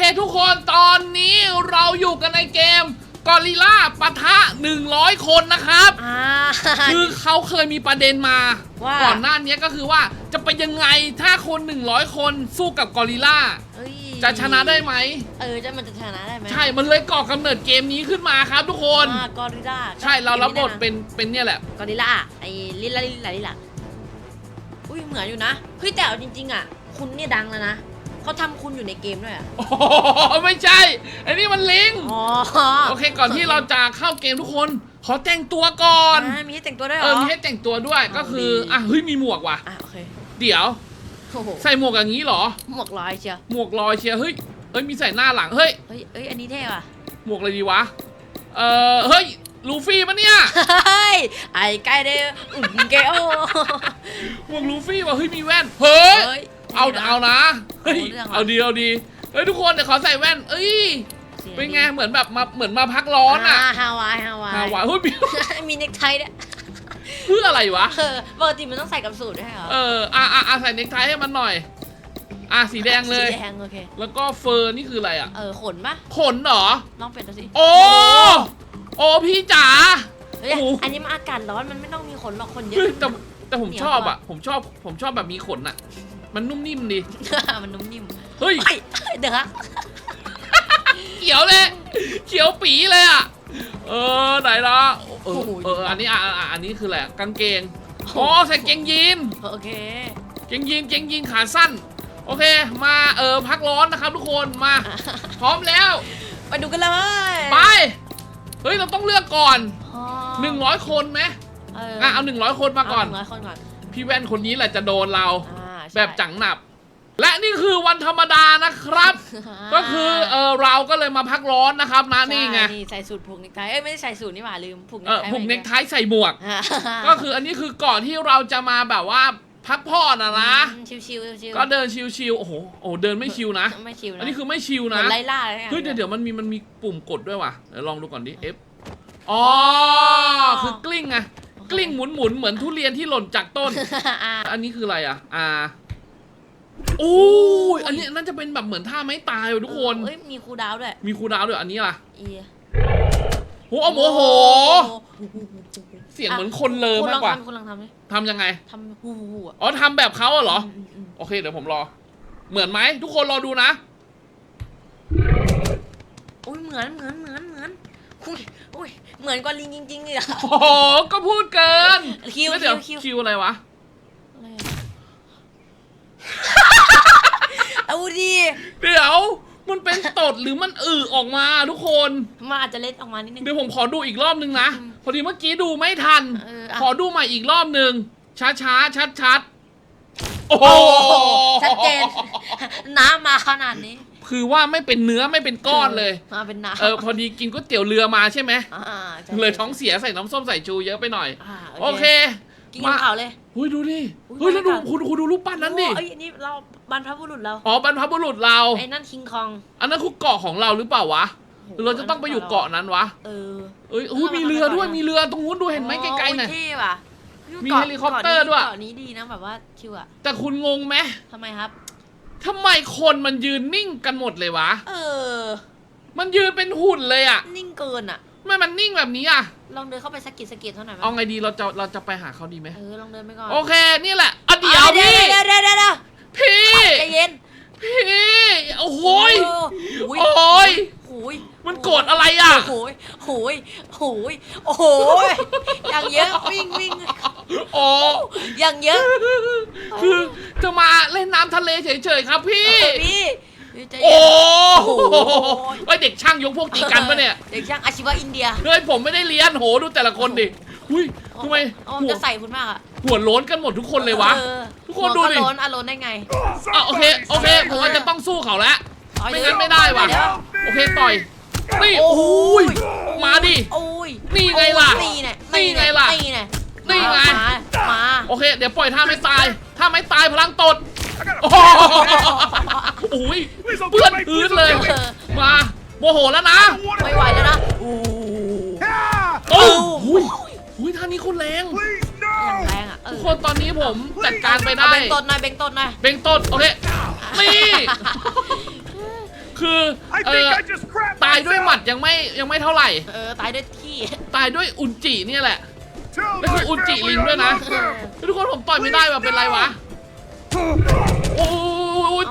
เคทุกคนตอนนี้เราอยู่กันในเกมกอริล่าปะทะ 100 คนนะครับ อ่า คือเขาเคยมีประเด็นมา ว่าก่อนหน้านี้ก็คือว่าจะเป็นยังไงถ้าคน 100 คนสู้กับกอริล่าเอ้ยจะชนะได้ไหม เออ จะมันจะชนะได้ไหมใช่มันเลยก่อกำเนิดเกมนี้ขึ้นมาครับทุกคน อ่ากอริลล่าใช่เรารับบทเป็นเป็นเนี่ยแหละ กอริลล่าไอ้ลิลล่าลิลล่าลิลล่าอุ้ยเหมือนอยู่นะ เฮ้ยแต่เอาจริงๆอะ คุณเนี่ยดังแล้วนะ เขาทำคุณอยู่ในเกมด้วยอะ โอ้โหไม่ใช่ อันนี้มันลิง อ๋อโอเค ก่อนที่เราจะเข้าเกมทุกคน ขอแต่งตัวก่อน อ่ามีให้แต่งตัวด้วยเหเอรออมีให้แต่งตัวด้วย ก็คือดีอะ เฮ้ย มีหมวกว่ะ อะโอเคเดี๋ยว โอ้โหใส่หมวกอย่างนี้เหรอ หมวกลอยเชียวหมวกลอยเชียร์เฮ้ย เอ้ย มีใส่หน้าหลัง เฮ้ย เฮ้ยเอ้ยอันนี้เท่ว่ะ หมวกอะไรดีวะ เออเฮ้ย ลูฟี่ปะเนี่ย เฮ้ย ไอ้ไก่เด้ออุ่นเกโอหมวกลูฟี่ว่ะ เฮ้ย มีแว่น เฮ้ย เฮ้ย เอาเอานะเฮ้ยเอาเรื่องว่ะ เอาดีเอาดีเฮ้ยทุกคนเดี๋ยวขอใส่แว่น เอ้ยสียเป็นไงเหมือนแบบมาเหมือนมาพักร้อนอะฮาวายฮาวายฮาวายเฮ้ยมีมีเน็กไทด้วยเพื่ออะไรวะ เออปกติมันต้องใส่กับสูทด้วยเหรอเอออะอะอะใส่เน็กไทให้มันหน่อย อะสีแดงเลย สีแดงโอเค แล้วก็เฟอร์นี่คืออะไรอะ เออขนปะขนเหรอ ลองเป็นดูสิโอ้โอ้พี่จ๋า เฮ้ยโอ้โหอันนี้มันอากาศร้อนมันไม่ต้องมีขนหรอกขนเยเฮ้ยอะ แต่แต่ผมเหนียวชอบกว่าอะ ผมชอบผมชอบแบบมีขนอะ มันนุ่มนิ่มดีมันนุ่มนิ่มเฮ้ยเฮ้ย เดี๋ยวฮะเขียวเลย เขียวปีเลยอะ เออไหนละเออโอ้โหเอออันนี้อะอะอันนี้คืออะไรอะกางเกงอ๋อใส่เกงยีนโอเค เกงยีนเกงยีนขาสั้น โอเค มาเออพักร้อนนะครับทุกคนมา พร้อมแล้ว ไปดูกันเลย ไป เฮ้ยเราต้องเลือกก่อนอ๋อ100คนไหมเอออะเอา100คนมาก่อนเหงร้อยคนก่อนพี่แว่นคนนี้แหละจะโดนเราอ่า ใช่ แบบจังหนับ และนี่คือวันธรรมดานะครับ ก็คือเออเราก็เลยมาพักร้อนนะครับนะนี่ไงใช่นี่ใส่สูทผูกเนคไทเอ้ยไม่ได้ใส่สูทนี่หว่าลืมผูกเนเอคอไทผูกเน็กไทว้ใส่หมวกอ่าก็คืออันนี้คือก่อนที่เราจะมาแบบว่าพักผ่อนนะนะอืมชิวๆชิวๆก็เดินชิวๆโอ้โหโอ้โหเดินไม่ชิวนะ ไม่ชิวนะอันนี้คือไม่ชิวเหมืนะ อนไล่ล่าเลยนะเฮ้ยเดี๋ยวเดี๋ยวมันมีมันมีปุ่มกดด้วยว่ะเดี๋ยวลองดูก่อนดิ F อ๋อ คือกลิ้งไง กลิ้งหมุนหมุนๆเหมือนทุเรียนที่หล่นจากต้นอ่าอันนี้คืออะไรอะอ่า โอ้ยอันนี้น่าจะเป็นแบบเหมือนท่าไม้ตายว่ะทุกคน เอ้ยมีครูดาวด้วยมีครูดาวด้วยอันนี้ล่ะอีโหเอาโมโหโอ้โห เสียงเหมือนคนเลอคุณมาลกองกว่าทำคุณลองทำดิทำยังไง ทำฮูฮูฮูอะอ๋อทำแบบเขาอะเหรอมมมโอเคเดี๋ยวผมรอ เหมือนไหมทุกคนรอดูนะอุ้ยเหมือนเหมือนเหมือนเหมือนอุ้ยอุ้ยเหมือนกว่าลิงจริงๆเลยอะโอ้โหก็พูดเกินคิวแล้วเดี๋ยวคิวคิว คิวอะไรวะ อะไรอะ เอาดีเดี๋ยว มันเป็นตดหรือมันอือออกมาทุกคน มันอาจจะเล็ดออกมานิดนึง เดี๋ยวผมขอดูอีกรอบนึงนะอืมพอดีเมื่อกี้ดูไม่ทัน เอออะ ขอดูใหม่อีกรอบนึง ช้าช้าชัดชัดๆโอ้โหโอ้โหชัดเจน น้ำมาขนาดนี้คือว่าไม่เป็นเนื้อไม่เป็นก้อนเลย มาเป็นน้ำเออพอดีกินก๋วยเตี๋ยวเรือมาใช่ไหมอ่าใช่เลยท้องเสียใส่น้ำส้มสายชูเยอะไปหน่อย อ่าโอเค กินกับข่าวเลยหุ้ยดูดิอุ๊ยเฮ้ยแล้วดูบรรยากาศ คุณคุณดูรูปปั้นนั้นดิโอ้เอ้ยนี่เราบรรพบุรุษเราอ๋อบรรพบุรุษเรา ไอ้นั่นคิงคองอันนั้นคือเกาะของเราหรือเปล่าวะหรือเราจะต้องไปอยู่เกาะนั้นวะเออ เอ้ยอุ้ยมีเรือด้วยมีเรือตรงนู้นดูเห็นไหมไกลๆหน่อยโเท่ว่ะมีกาะเฮลิคอปเตอร์ด้วย เกาะนี้ดีนะแบบว่าชิวอะแต่คุณงงไหมทำไมครับ ทำไมคนมันยืนนิ่งกันหมดเลยวะ เออ มันยืนเป็นหุ่นเลยอะ นิ่งเกินอะทำ ไมมันนิ่งแบบนี้อะลองเดินเข้าไปสะกิดสะกิดเท่าไหร่อยไหมเอาไงดีเราจะเราจะไปหาเขาดีไหมเออลองเดินไปก่อนโอเคนี่แหละอะเดี๋ยวเดี๋ยวพี่เดี๋ยวเดี๋ยวเดี๋ยวเดี๋ยวพี่ใจเย็นพี่โอ้โหยโอ้โอ้ยโอ้ยมันโกรธอะไรอะโอ้ยโอ้ยโอ้ยโอ้โหอย่างเยอะวิ่งวิ่งโอ้อย่างเยอะคือจะมาเล่นน้ำทะเลเฉยๆครับพี่เออพี่พี่ ใจโอ้เย็นโอ้โหไอยเด็กช่างยกพวกตีกันปะเนี่ยเด็กช่างอาชีวะอินเดียเฮ้ยผมไม่ได้เรียนโหดูแต่ละคนดิอุ้ยทำไมอ๋อหัวจะใส่คุณมากอะหัวโล้นกันหมดทุกคนเลยวะออทุกคนดูดิ หัวก็โล้นอะโล้นได้ไงอะโอเคโอเคผมว่าจะต้องสู้เขาแล้ว ต่อยไม่งั้นไม่ได้ว่ะ เยวโอเคต่อยนี่โอ้โอ้โหยมาดิ โอ้ยนี่ไงล่ะนี่ไงนี่ไงล่ะนี่ไงนี่ไง มามาโอเค เดี๋ยวปล่อยท่าไม่ตาย ถ้าไม่ตายพลังตด โอ้โหโอ้ยเปื้อนพื้นเลย มาโมโหแล้วนะไม่ไหวแล้วนะโอ้โอ้โหหุยท่านี้คนแรงอย่างแรงอะทุกคนตอนนี้ผมจัดการไปได้เบงต้นหน่อยเบงต้นหน่อยเบงต้นโอเคนี่คือเออตายด้วยหมัดยังไม่ยังไม่เท่าไหร่ เออตายด้วยขี้ตายด้วยอุนจิเนี่ยแหละแล้วคืออุนจิลิงด้วยนะ ทุกคนผมต่อยไม่ได้ว่ะเป็นไรวะ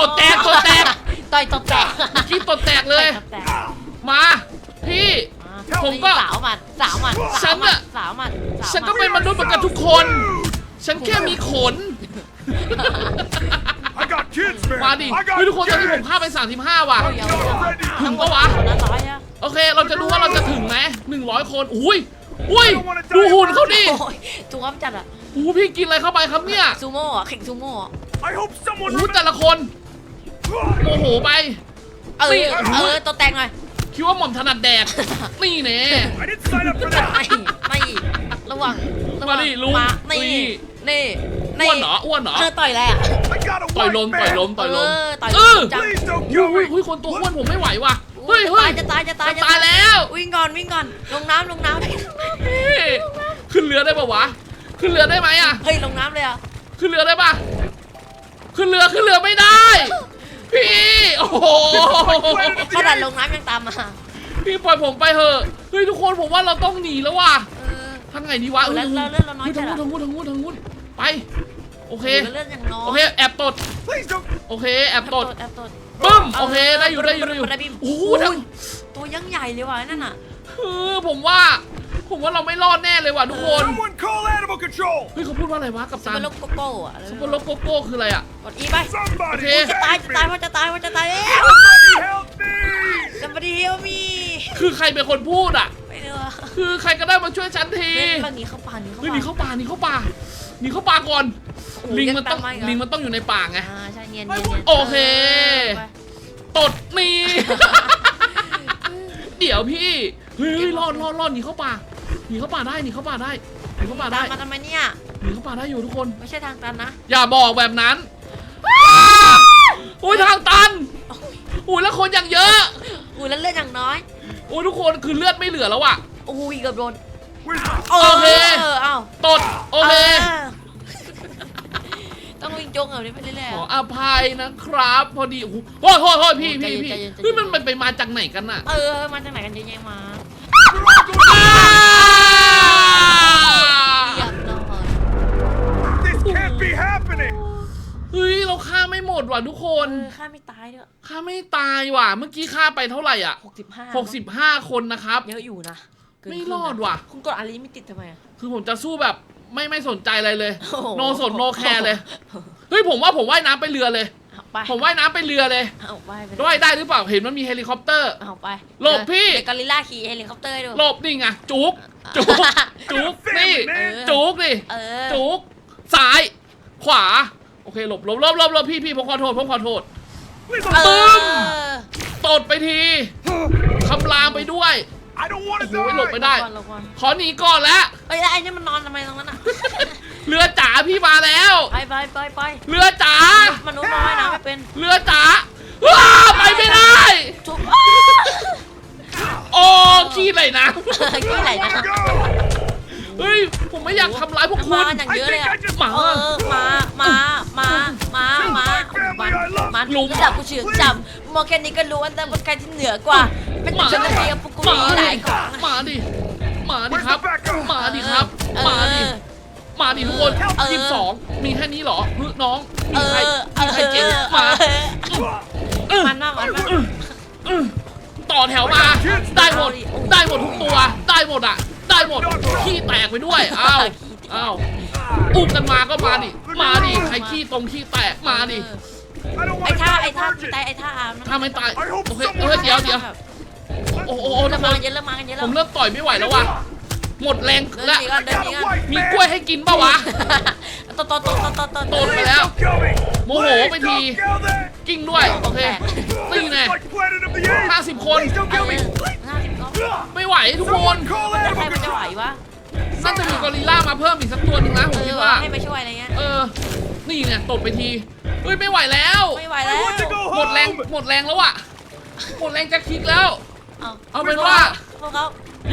ตดแตกตดแตกต่อยตบแตกเมื่อกี้ตดแตกเลยตบแตกมา พี่ อะผมก็สาวมันสาวมันฉัสาวนมัน่ะ สาวมันสาวฉันก็มัเป็นมนุษย์เหมือนกันทุกคน ฉันแค่มีขน I got kids, man. มาดิ I got เฮ้ยทุกคนตอนนี้ผม kids. ฆ่าไป 35 ว่ะ เดี๋ยวเดี๋ยวถึงปะวะ คนละร้อยอะโอเค เราจะดูว่าเราจะถึงไหม100 คน อุ้ย อุ้ย ดูหุ่นเขาดิโอ้ยถูกอ้อมจัดอะโอ้โหพี่กินอะไรเข้าไปครับเนี่ยซูโม่อะแข่งซูโม่อะ I hope โอ้ someone โหแต่ละคน โมโหไป เอนี่อเออตัวแตงหน่อย คิดว่าหม่อมถนัดแดก นี่แน่ I didn't sign up for that. ไม่ไม่ระวังระวัมาดิลุงมานี่นี่นี่อ้วนเหรออ้วนเหรอ เธอต่อยอะไรอะ I got a ต่อย wife, ลมต่อยลม man. ต่อยลมเออต่อยเออจัง Please don't อุ้ย kill อุ้ย me. อุ้ยคนตัวอ้วนผมไม่ไหวว่ะ เฮ้ยเฮ้ย จะตายจะตายจะตายแล้ว วิ่งก่อนวิ่งก่อนลงน้ำลงน้ำเฮ้ยขึ้นเรือได้ปะวะ ขึ้นเรือได้ไหมอะเฮ้ยลงน้ำเลยอะขึ้นเรือได้ปะขึ้นเรือขึ้นเรือไม่ได้ พี่ โอ้โหขนาดลงน้ำยังตามมาพี่ปล่อยผมไปเถอะเฮ้ยทุกคนผมว่าเราต้องหนีแล้วว่ะเออ ทางไงดีวะโอ้เอ้ยแล้วแล้วเลือดเราน้อยเฮ้ยจัทางดนู้นอะทางนู้นทางนู้นทางนู้นไป โอเคโอ้แล้วเลือดยังน้อยโอเค แอบตด Please don't. โอเค แอบตด แอบตดปึ้มเออโอเค ได้อยู่ได้อยู่ได้อยู่ได้บิมโอ้โหโอ้ยทั้งตัวยังใหญ่เลยว่ะนั่นน่ะเออผมว่า ผมว่าเราไม่รอดแน่เลยว่ะทุกคน Someone call animal control. เฮ้ยเขาพูดว่าอะไรวะกับซุปตัเปอนร์โลโกโก้อะซุปเปอร์โลโกโก้คืออะไรอะ กดอีไป Somebody Okay. จะตาย save จะตาย me. ว่าจะตายว่าจะตายแล้ว Somebody help me. somebody help me คือใครเป็นคนพูดอะ ไม่รู้อะคือใครก็ได้มาช่วยฉันทีเฮ้ยบางทีเข้าป่าหนีเข้าเฮ้ยหนีป่าเข้าป่าหนีเข้าป่าหนีเข้าป่าก่อน โอ้โหลิงมันต้องยังตามมาอีกเหรอ ลิงมันต้องอยู่ในป่าไง อ่าใช่เนียนเนียนเนียนโอเค ไปตดนี่เดี๋ยวพี่ เฮ้ยเฮ้ยรอดรอดรอดหนีเข้าป่า หนีเข้าป่าได้หนีเข้าป่าได้หนีเข้าป่าตาได้มมาทำไมเนี่ยหนีเข้าป่าได้อยู่ทุกคน ไม่ใช่ทางตันนะอย่าบอกแบบนั้นโอ้ยทางตันโอ้ยโอ้ยแล้วคนอย่างเยอะอุ้ยแล้วเลือดอย่างน้อยโอ้ยทุกคนคือเลือดไม่เหลือแล้วอะโอ้ยเกือบโดน Where's โอโอเคเออเอ้าตดโอเคต้องวิ่งจงเอาไปเรื่อยขอๆอภัยนะครับ พอดีโอ้โหโอ้ยโอ้ยโอ้ยพี่พี่พี่ใจเย็นใจเย็นเฮ้ยมันมันไปมาจากไหนกันน่ะเออมาจากไหนกันเยอะแยะมาอ้า เรียบร้อย this? Can't be happening. เฮ้ยเราฆ่าไม่หมดว่ะทุกคนเออข้าไม่ตายด้วยฆ่าไม่ตายว่ะ เมื่อกี้ฆ่าไปเท่าไหร่อะ หกสิบห้า65 คนนะครับ เยอะอยู่นะเกินไม่คงรอดว่ะ คุณกดอะไรไม่ติดทำไมอะ คือผมจะสู้แบบไม่ไม่สนใจอะไรเลย โอ้โห โนสนโนแคร์เลย เฮ้ยผมว่าผมว่ายน้ำไปเรือเลยเอา ไปผมว่ายน้ำไปเรือเลยเอาไปไปว่ายได้หรือเปล่าเห็นมันมีเฮลิคอปเตอร์ เอาไปหลบพี่ เดี๋ยวกอริลล่าขี่เฮลิคอปเตอร์ให้ดู หลบนี่ไงจุกจุกจุกนี่ เออ จุกนี่ เออจุกซ้าย ขวา โอเคหลบหลบหลบหลบหลบพี่พี่ผมขอโทษผมขอโทษ Please เอ don't. อตดไปทีคำรามไปด้วย I don't want to โอ้โหหลบ die. ไม่ได้ก่อนลงก่อนขอหนีก่อนแล้วเอ้ยแล้วไอ้นี่มันนอนทำไมตรงนั้นอะ เรือจ๋าพี่มาแล้ว ไปไปไปไปเรือจ๋ามนุษย์น้อยนะไม่เป็นเรือจ๋าว้าไปไม่ได้ ทุกโอ้ขี้ไหลนะกี่ไหนนะ Go. เฮ้ยผมไม่อยากทำร้ายพวกคุมาณอย่างเยอะเลยอะหมาเออมามา มา มา มามันมันลุมระดับกูเฉือนจำมองแค่นี้ก็รู้ว่าแต่ว่าใครที่เหนือกว่าเป็นแต่ฉันเรียกพวกกูหมามีหดิลายของหมาดิหมาดิครับ มาดิทุกคนเออทีมสองมีแค่นี้เหรอเฮ้ยน้องมีเอใครอเอมีอใครเจ๋งเออหมาเออมันมากมันมากอื้ออื้อต่อแถวมา ได้หมด ได้หมดทุกตัว ได้หมดอะ ได้หมดขี้แตกไปด้วยอ้าวอ้าวอุ้มกันมาก็มาดิ มาดิ ใครขี้ตรงขี้แตกมาดิ I don't ไอ้ want to ท่า die ไอ้ a ท่า virgin. ไอ้ท่าอาร์มนะถ้าไม่ตาย I hope โอเค someone เออเดี๋ยวเดี๋ยวแบบโอ้โหทุเริ่กมคมานกันเยอะเริ่มมากันเยอะผแล้วมเริ่มต่อยไม่ไหวแล้วว่ะ หมดแรงเดินแล้วหนีก่อน I เดินห got นี a ก่อน wife, มี man. กล้วยให้กินปะวะตดตดตดตดตดตดตดไป Please แล้ว don't kill me. โมโห Please ไปที don't kill them. กิ้งด้วย โอเค This นี่แน่ is like Planet of the Apes. ห้าสิบคน Please don't เอ kill อ me. ห้าสิบก็ไม่ไหวทุกคน Someone call แล้วใคร animal มันจะไหว control. วะน่าจะมีกอริลล่ามาเพิ่มอีกสักตัวหนึงนะผมเอคิอดว่าว่า ให้มาช่วยอะไรเงี้ย เออ นี่เนี่ยตดไปทีเฮ้ยไม่ไหวแล้ว ไม่ไหวแล้ว I want to go หมดแรง home. หมดแรงแล้วอะหมดแรงจะคิกแล้ว เอาเอาเป็นว่า พวกเขา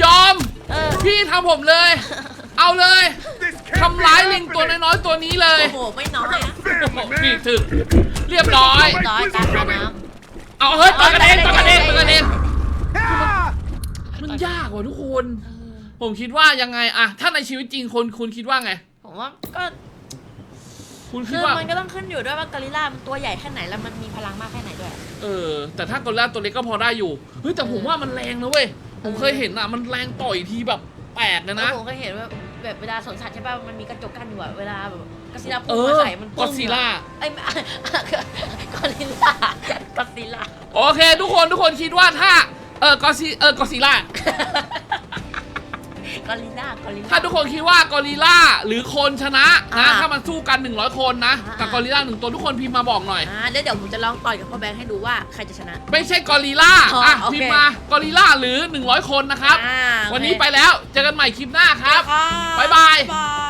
ยอม เออ พี่ทำผมเลย เอาเลย This can't ทำ be ร้ายลิง happening. ตัวน้อยๆตัวนี้เลยโอ้โห ไม่น้อยนะ Family, นี่ man. ถึกเรียบร้อยร้อยกลางแม่น้เอาเฮ้ยต่อยกันเองต่อยกันเองต่อยกันเอง Ah! มันยากว่ะทุกคน เออ ผมคิดว่ายังไงอะถ้าในชีวิตจริงคนคุณคิดว่าไง ผมว่าก็คุณคิคืดอว่า มันก็ต้องขึ้นอยู่ด้วยว่ากอริลลามันตัวใหญ่แค่ไหนแล้วมันมีพลังมากแค่ไหนด้วย เออ แต่ถ้ากอริลลาตัวเล็กก็พอได้อยู่ เฮ้ยแต่ผมว่ามันแรงนะเว้ย ผมเคยเห็นอะมันแรงต่อยทีแบบแปลกเลยนะแล้วผมก็เห็นว่าแบบเวลาสวนสัตว์ใช่ป่ะมันมีกระจกกั้นอยู่อะเวลาแบบกอซิลล่าเอพุ่งมาอใส่มันกปึ้องซิล่าเอ้ยไม่กอริลลากอซิลล่าโอเค ทุกคนทุกคนคิดว่าถ้า เออกอซิเออกอซิล่า กอริลลากอริลลาถ้าทุกคนคิดว่ากอริลล่าหรือคนชนะนะอ่าถ้ามันสู้กัน 100 คนนะอ่า กับกอริลล่าหนึ่งตัวทุกคนพิมพ์มาบอกหน่อย อ่าแล้วเดี๋ยวผมจะลองต่อยกับพ่อแบงค์ให้ดูว่าใครจะชนะ ไม่ใช่กอริลล่าอ๋ออ่อะโอเค พิมพ์มากอริลล่าหรือ 100 คนนะครับ อ่าโอเควันนี้ไปแล้วเจอกันใหม่คลิปหน้าครับ ครับบ๊ายบายบาย